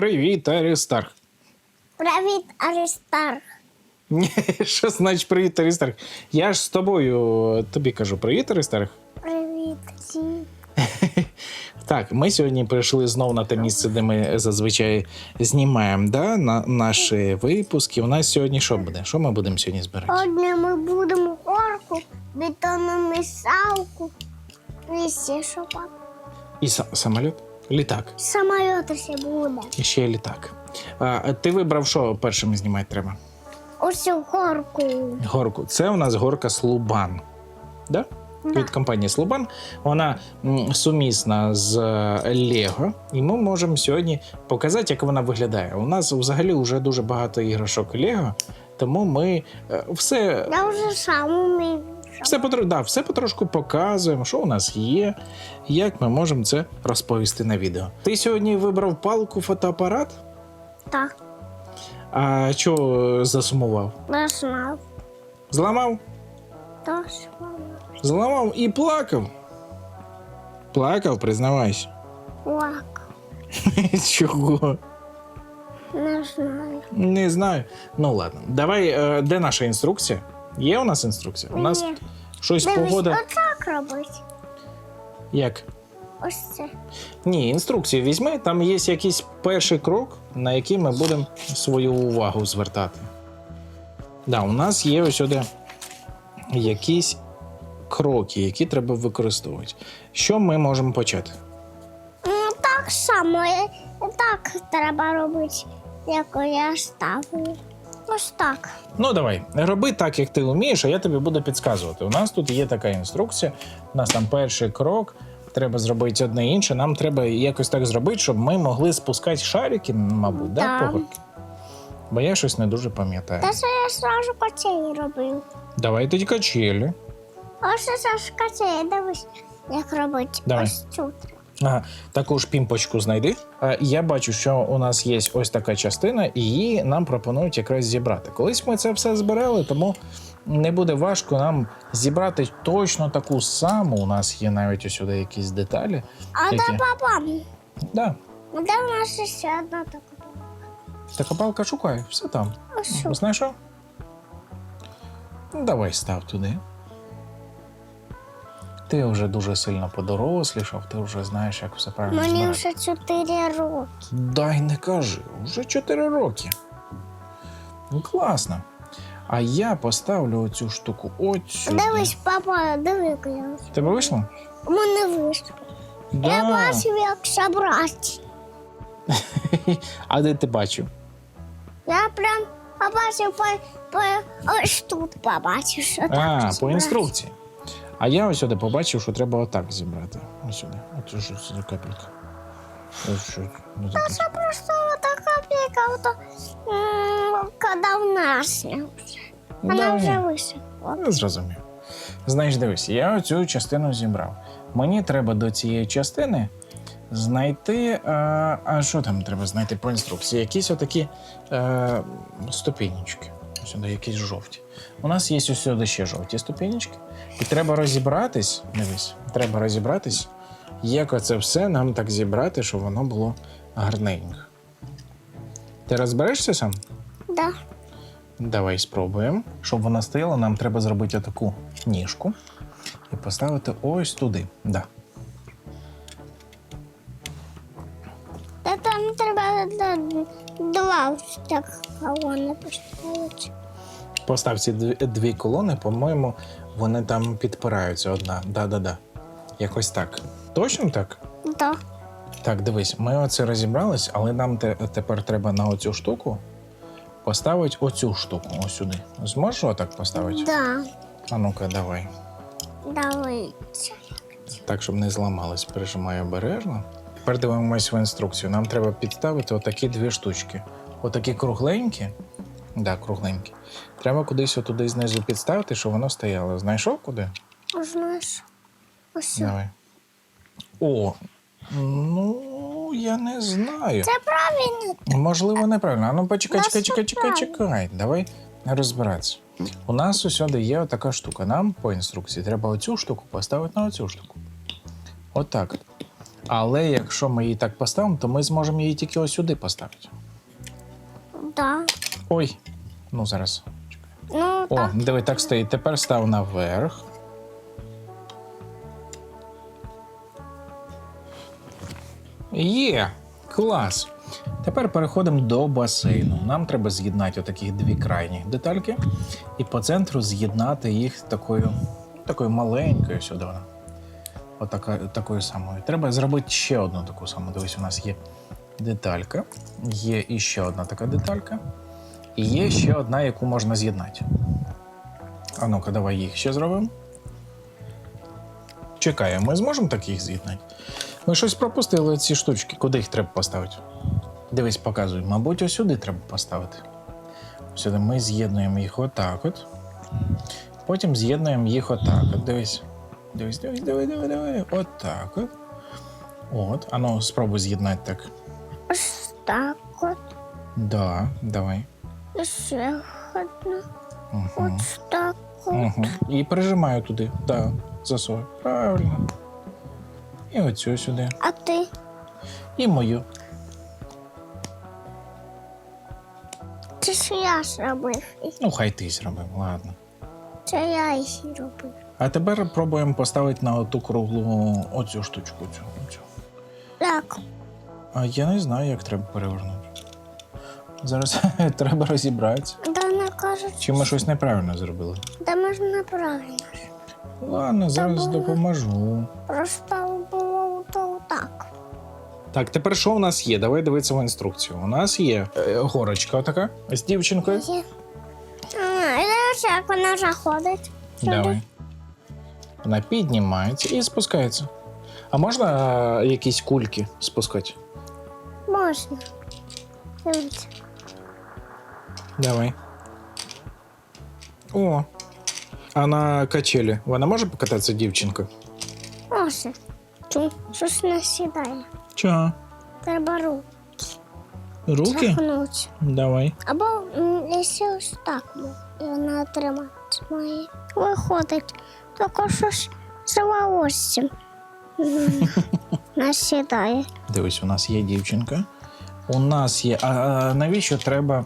Привіт, Аристарх. Привіт, Аристарх. Ні, що значить привіт, Аристарх? Я ж з тобою тобі кажу привіт, Аристарх. Привіт. Так, ми сьогодні прийшли знову на те місце, де ми зазвичай знімаємо да, на наші випуски. У нас сьогодні що буде? Що ми будемо сьогодні збирати? Сьогодні ми будемо горку, бетонну місалку. І ще що? І са- самоліт? Літак. Самоліт ще буде. І ще літак. А, ти вибрав, що першим знімати треба? Ось цю горку. Горку. Це у нас горка Слубан. Да? Да. Від компанії Слубан. Вона сумісна з е, Лего, і ми можемо сьогодні показати, як вона виглядає. У нас взагалі вже дуже багато іграшок Лего, тому ми е, все, Я вже сам умію. Все, потро- да, все потрошку показуємо, що у нас є, як ми можемо це розповісти на відео. Ти сьогодні вибрав палку фотоапарат? Так, А чого засумував? я знав. Зламав? Тож, Зламав і плакав. Плакав, признавайся. лак. Чого? Не знаю. Не знаю. Ну ладно. Давай, е, де наша інструкція? Є у нас інструкція? У нас Є. щось Дивись, погода. отак робить. Як? Ось це. Ні, інструкцію візьми, там є якийсь перший крок, на який ми будемо свою увагу звертати. Да, у нас є ось сюди якісь кроки, які треба використовувати. Що ми можемо почати? Ну, так само. Так треба робити, як я ставлю. Ось так. Ну, давай, роби так, як ти вмієш, а я тобі буду підказувати. У нас тут є така інструкція. У нас там перший крок. Треба зробити одне інше. Нам треба якось так зробити, щоб ми могли спускати шарики, мабуть, да. Да. по горки? Бо я щось не дуже пам'ятаю. Та це я сразу качелі робив. Давай тоді качелі. Ось це ж качелі, дивись, як робити. Давай. Ось тут. Ага, таку ж пімпочку знайди. А, Я бачу, що у нас є ось така частина, і її нам пропонують якраз зібрати. Колись ми це все збирали, тому не буде важко нам зібрати точно таку саму. У нас є навіть ось сюди якісь деталі. А Які? де папа? Да, Де у нас ще одна така? палка? така палка шукає, все там. Знайшов? Ну, давай став туди. Ти вже дуже сильно подорослішав, ти вже знаєш, як все правильно Мені збирати. вже 4 роки. Дай не кажи, вже 4 роки. Ну, класно. А я поставлю оцю штуку сюди. Дивись, папа, диви, я. Тебе вийшло? У мене вийшло. Я Да. бачив, як забрати. А де ти бачив? Я прям побачив по, по ось тут побачив, що так. А, по інструкції. А я ось сюди побачив, що треба отак зібрати. Ось сюди. Оце що це за капелька. Ось що. ну, таке. Це просто така піка, ото, коли в нас. Вона вже ні. вийшла. Зрозумів. Знаєш, дивись, я оцю частину зібрав. Мені треба до цієї частини знайти. А, а що там треба знайти по інструкції? Якісь отакі е, ступенечки. Сюди якісь жовті. У нас є ось сюди ще жовті ступенечки. І треба розібратись. Дивись, треба розібратись, як оце все нам так зібрати, щоб воно було гарненько. Ти розберешся сам? Да. Давай спробуємо. Щоб вона стояла, нам треба зробити таку ніжку і поставити ось туди. Да. Та там треба два так колони поставити. Постав ці дві, дві колони, по-моєму, вони там підпираються одна. Да-да-да. Якось так. Точно так? Да. Так, дивись, ми оце розібрались, але нам те, тепер треба на оцю штуку поставити оцю штуку ось сюди. Зможеш отак поставити? Да. А ну-ка, давай. Давай. Так, щоб не зламалось, прижимаю обережно. Тепер дивимось в інструкцію. Нам треба підставити отакі дві штучки. Отакі кругленькі. Да, кругленькі. Треба кудись отуди знизу підставити, щоб воно стояло. Знайшов куди? Знаєш. Ось. Давай. О, ну я не знаю. Це правильно. Можливо, неправильно. А ну почекай, чекай, чекай, чекай, чекай. Давай розбиратися. У нас усюди є така штука. Нам по інструкції треба оцю штуку поставити на оцю штуку. Отак. Але якщо ми її так поставимо, то ми зможемо її тільки ось сюди поставити. Да. Ой, ну зараз. Ну, О, так. диви, так стоїть. Тепер став наверх. Є! Клас! Тепер переходимо до басейну. Нам треба з'єднати отакі дві крайні детальки і по центру з'єднати їх такою, такою маленькою сюди. вона. Отака, такою самою. Треба зробити ще одну таку саму. Дивись, у нас є деталька, є іще одна така деталька, і є ще одна, яку можна з'єднати. А ну-ка, давай їх ще зробимо. Чекаємо, ми зможемо так їх з'єднати? Ми щось пропустили ці штучки. Куди їх треба поставити? Дивись, показуй. Мабуть, ось сюди треба поставити. Сюди ми з'єднуємо їх отак от. Потім з'єднуємо їх отак от. Дивись. Дивись, дивись, дивись, дивись, дивись. Отак от. От. А ну, спробуй з'єднати так. Ось так от. Да, давай. І ще одна. Угу. Ось так от. Угу. І прижимаю туди. Да, засовую. Правильно. І оцю сюди. А ти? І мою. Це ж я зробив. Ну, хай ти зробив, ладно. Це я їх робив. А тепер пробуємо поставити на оту круглу оцю штучку. Цю, оцю. Так. А я не знаю, як треба перевернути. Зараз треба розібратися. Да не кажуть, Чи ми щось неправильно зробили? да можна правильно. Ладно, зараз було. допоможу. Просто було то так. Так, тепер що у нас є? Давай дивитися в інструкцію. У нас є е, горочка така з дівчинкою. Є. А, і зараз як вона заходить. сюди. Давай. Вона піднімається і спускається. А можна е, якісь кульки спускати? Можна. Дивіться. Давай. О. А на качелі вона може покататися дівчинка? Можна. Чу, щось не сідає. Чого? Треба руки Руки? тягнути. Давай. Або м, якщо ось так, ну, і вона тримати має. Виходить. Тільки щось за волоссям м, не сідає. Дивись, у нас є дівчинка. У нас є. А, а навіщо треба.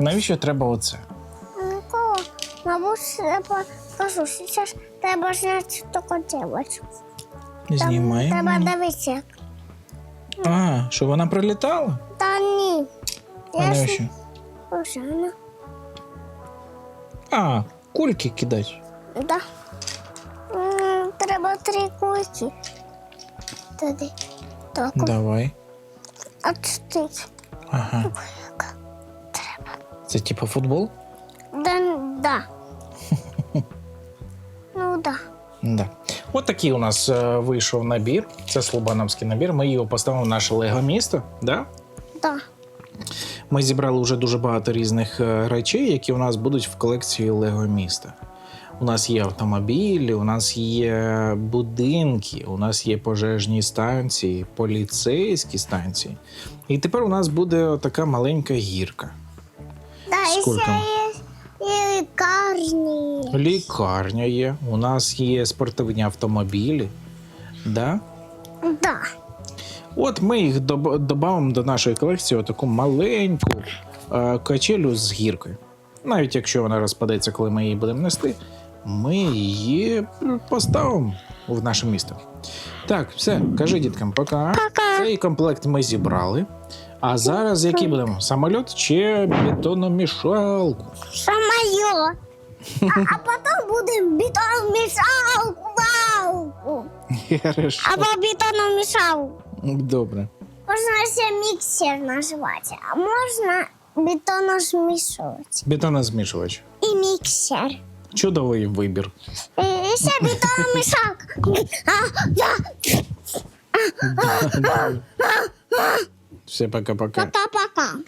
Навіщо треба оце? Нікого. Мабуть, треба кажу, зараз треба знати тільки дівчинку. Там Знімаємо. Треба дивитися. як. А, що вона прилітала? Та ні. А Я навіщо? ж Ужана. А, кульки кидати. Да. М, Треба три кульки. Туди. Так. Давай. А чотири. Ага. Це типу футбол? Да. да. ну да. Да. От такий у нас е, вийшов набір. Це слобановський набір. Ми його поставимо в наше лего місто. Да? Да. Ми зібрали вже дуже багато різних е, речей, які у нас будуть в колекції Лего міста. У нас є автомобілі, у нас є будинки, у нас є пожежні станції, поліцейські станції. І тепер у нас буде така маленька гірка. Є лікарні. Лікарня є, у нас є спортивні автомобілі. Да? Да. От ми їх додамо до нашої колекції таку маленьку е, качелю з гіркою. Навіть якщо вона розпадеться, коли ми її будемо нести, ми її поставимо в наше місто. Так, все, кажи діткам, пока. Пока. Цей комплект ми зібрали. А зараз який будемо? Самоліт чи бетономішалку? Самолет. А, потом будем бетономешалку. Вау. Хорошо. Або бетономешалку. Добре. Можна ще міксер називати, а можна бетонозмішувати. Бетонозмішувач. І міксер. Чудовий вибір. І, і ще бетономішалка. А, да. Все, пока-пока. Пока-пока.